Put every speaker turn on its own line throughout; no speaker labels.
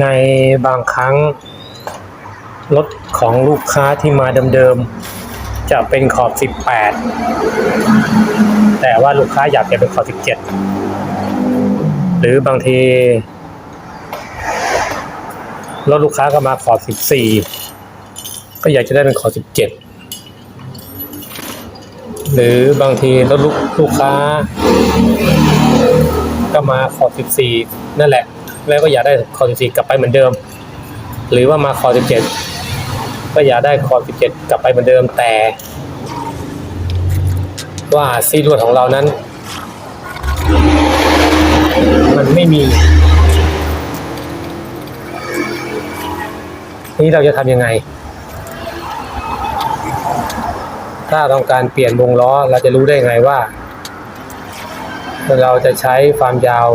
ในบางครั้งรถของลูกค้าที่มาเดิมๆ จะเป็นขอบ 18 แต่ว่าลูกค้าอยากจะเป็นขอบ 17 หรือบางทีรถลูกค้าก็มาขอบ 14 ก็อยากจะได้เป็นขอบ 17 หรือบางทีรถลูกลูกค้า ก็มาขอบ 14 นั่นแหละ แล้วก็อยากได้ขอ14 กลับไปเหมือนเดิม หรือว่ามาขอบ17 ก็อยากได้ขอบ17 กลับไปเหมือนเดิมแต่ ว่าซีรวดของเรานั้น มันไม่มี นี่เราจะทำยังไง ถ้าต้องการเปลี่ยนวงล้อเราจะรู้ได้ไงว่า เราจะใช้ความยาว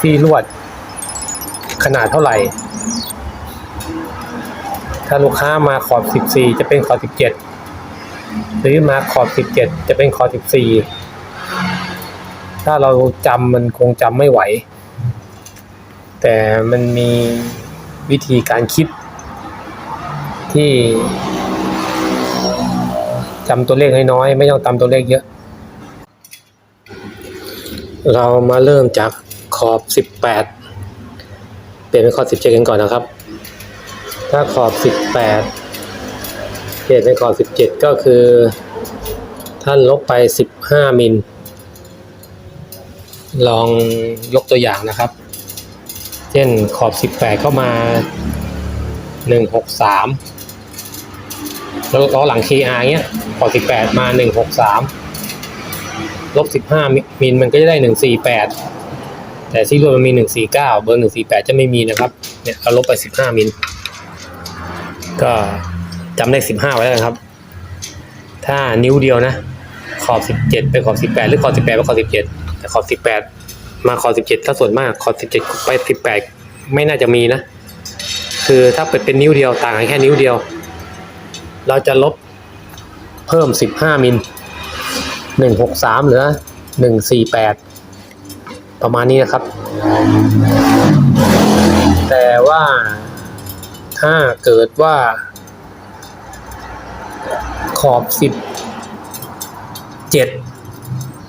ซี่ลวด ขนาดเท่าไหร่ ถ้าลูกค้ามาขอบ 14 จะเป็นขอบ 17 หรือมาขอบ 17 จะเป็นขอบ 14 ถ้าเราจำมันคงจำไม่ไหว แต่มันมีวิธีการคิด ที่จำตัวเลขน้อยๆไม่ต้องจำตัวเลขเยอะ เรามาเริ่มจาก อบ 18 เปลี่ยนเป็นขอบ 17 กันก่อนนะครับ ถ้าขอบ 18 เปลี่ยนเป็นขอบ 17 ก็คือ ท่านลบไป 15 มิล ลองยกตัวอย่างนะครับ เช่นขอบ 18 เข้ามา 163แล้วล้อหลัง KR เงี้ยขอบ18 มา 163 ลบ 15 มิลมันก็จะได้ 148 แต่ซี่รวมันมี 149 เบอร์ 148 จะไม่มีนะครับ เนี่ยเราลบไป 15 มิล ก็จำเลข15 ไว้แล้วกันครับ ถ้านิ้วเดียวนะ ขอบ 17 ไปขอบ 18 หรือขอบ 18 ไปขอบ 17 แต่ขอบ 18 มาขอบ 17 ถ้าส่วนมากขอบ 17 ไป 18 ไม่น่าจะมีนะ คือถ้าเปิดเป็นนิ้วเดียวต่างกันแค่นิ้วเดียว เราจะลบเพิ่ม 15 มิล 163 เหลือ 148 ประมาณนี้นะครับ แต่ว่าถ้าเกิดว่า ขอบ17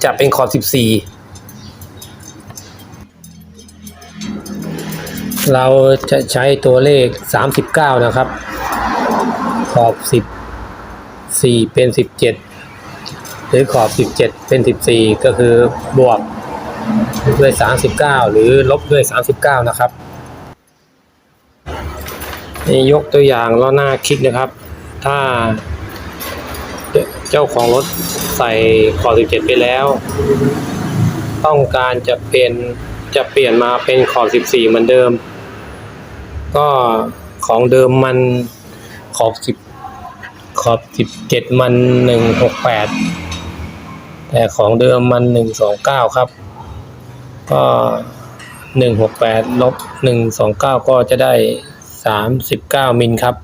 จะเป็นขอบ14เราจะใช้ตัวเลข 39 นะครับ ขอบ14เป็น 17 หรือขอบ 17 เป็น 14 ก็คือบวก ด้วย 39 หรือลบด้วย 39 นะครับนี่ยกตัวอย่างล้อหน้าคลิกนะครับ ถ้าเจ้าของรถใส่ขอบ17 ไปแล้ว ต้องการจะเป็นจะเปลี่ยนมาเป็นขอบ14 เหมือนเดิม ก็ของเดิมมันขอบ10ขอบ17 มัน 168 แต่ของเดิมมัน 129 ครับ ก็168ลบ129ก็จะได้39มิลครับ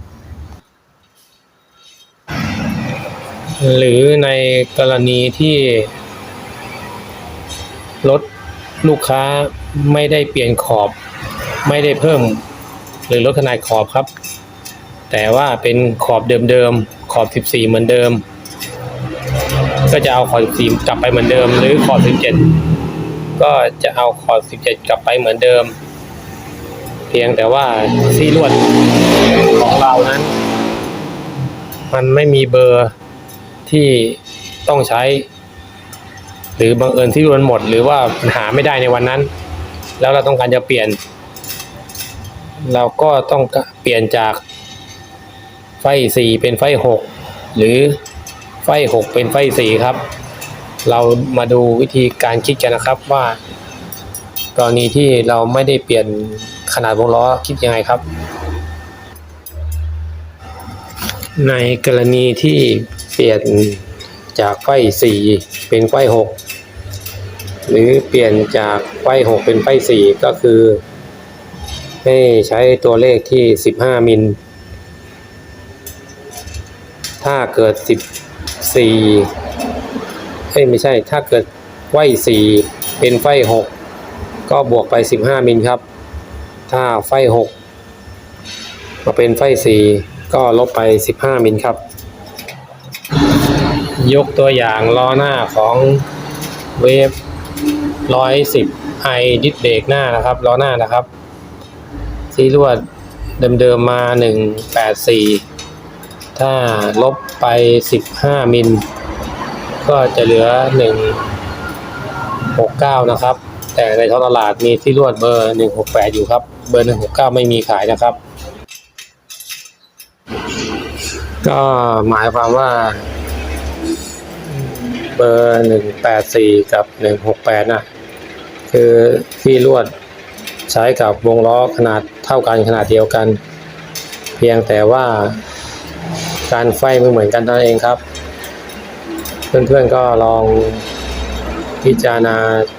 หรือในกรณีที่รถลูกค้าไม่ได้เปลี่ยนขอบ ไม่ได้เพิ่ม หรือลดขนาดขอบครับ แต่ว่าเป็นขอบเดิมๆขอบ 14 เหมือนเดิม ก็จะเอาขอบ 14 กลับไปเหมือนเดิม หรือขอบ 17 ก็จะเอาขอบ17 กลับไปเหมือนเดิม เพียงแต่ว่าซี่ลวดของเรานั้น มันไม่มีเบอร์ที่ต้องใช้ หรือบังเอิญที่รวนหมด หรือว่าหาไม่ได้ในวันนั้น แล้วเราต้องการจะเปลี่ยน เราก็ต้องเปลี่ยนจากไฟสี่เป็นไฟหกหรือไฟหกเป็นไฟสี่ครับ เรามาดูวิธีการคิดกันนะครับว่ากรณีที่เราไม่ได้เปลี่ยนขนาดวงล้อคิดยังไงครับ ในกรณีที่เปลี่ยนจากไฟสี่เป็นไฟหกหรือเปลี่ยนจากไฟหกเป็นไฟสี่ก็คือ ให้ใช้ตัวเลขที่15มิล ถ้าเกิด14เอ้ยไม่ใช่ ถ้าเกิดไฟ4เป็นไฟ6ก็บวกไป15มิลครับ ถ้าไฟหกมาเป็นไฟสี่ก็ลบไป15มิลครับ ยกตัวอย่างล้อหน้าของเวฟ110 i ดิสเบรกหน้านะครับล้อหน้านะครับ ที่ลวดเดิมๆมา 184 ถ้าลบไป 15 มิล ก็จะเหลือ 169 นะครับ แต่ในท้องตลาดมีที่ลวดเบอร์ 168 อยู่ครับ เบอร์ 169 ไม่มีขายนะครับ ก็หมายความว่า เบอร์ 184 กับ 168 นะ คือที่ลวดใช้กับวงล้อขนาดเท่ากันขนาดเดียวกัน เพียงแต่ว่าการไฟไม่เหมือนกันเท่านั้นเองครับ เพื่อนๆก็ลองพิจารณา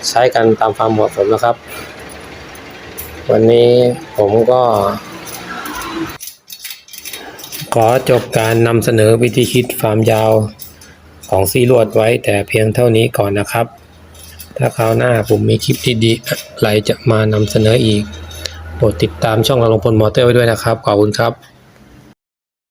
ใช้กันตามความเหมาะสมนะครับ วันนี้ผมก็ ขอจบการนำเสนอวิธีคิดความยาวของซีลวดไว้แต่เพียงเท่านี้ก่อนนะครับ ถ้าคราวหน้าผมมีคลิปดีๆอะไรจะมานำเสนออีกโปรดติดตามช่องอลงพลมอเตอร์ไว้ด้วยนะครับ ขอบคุณครับ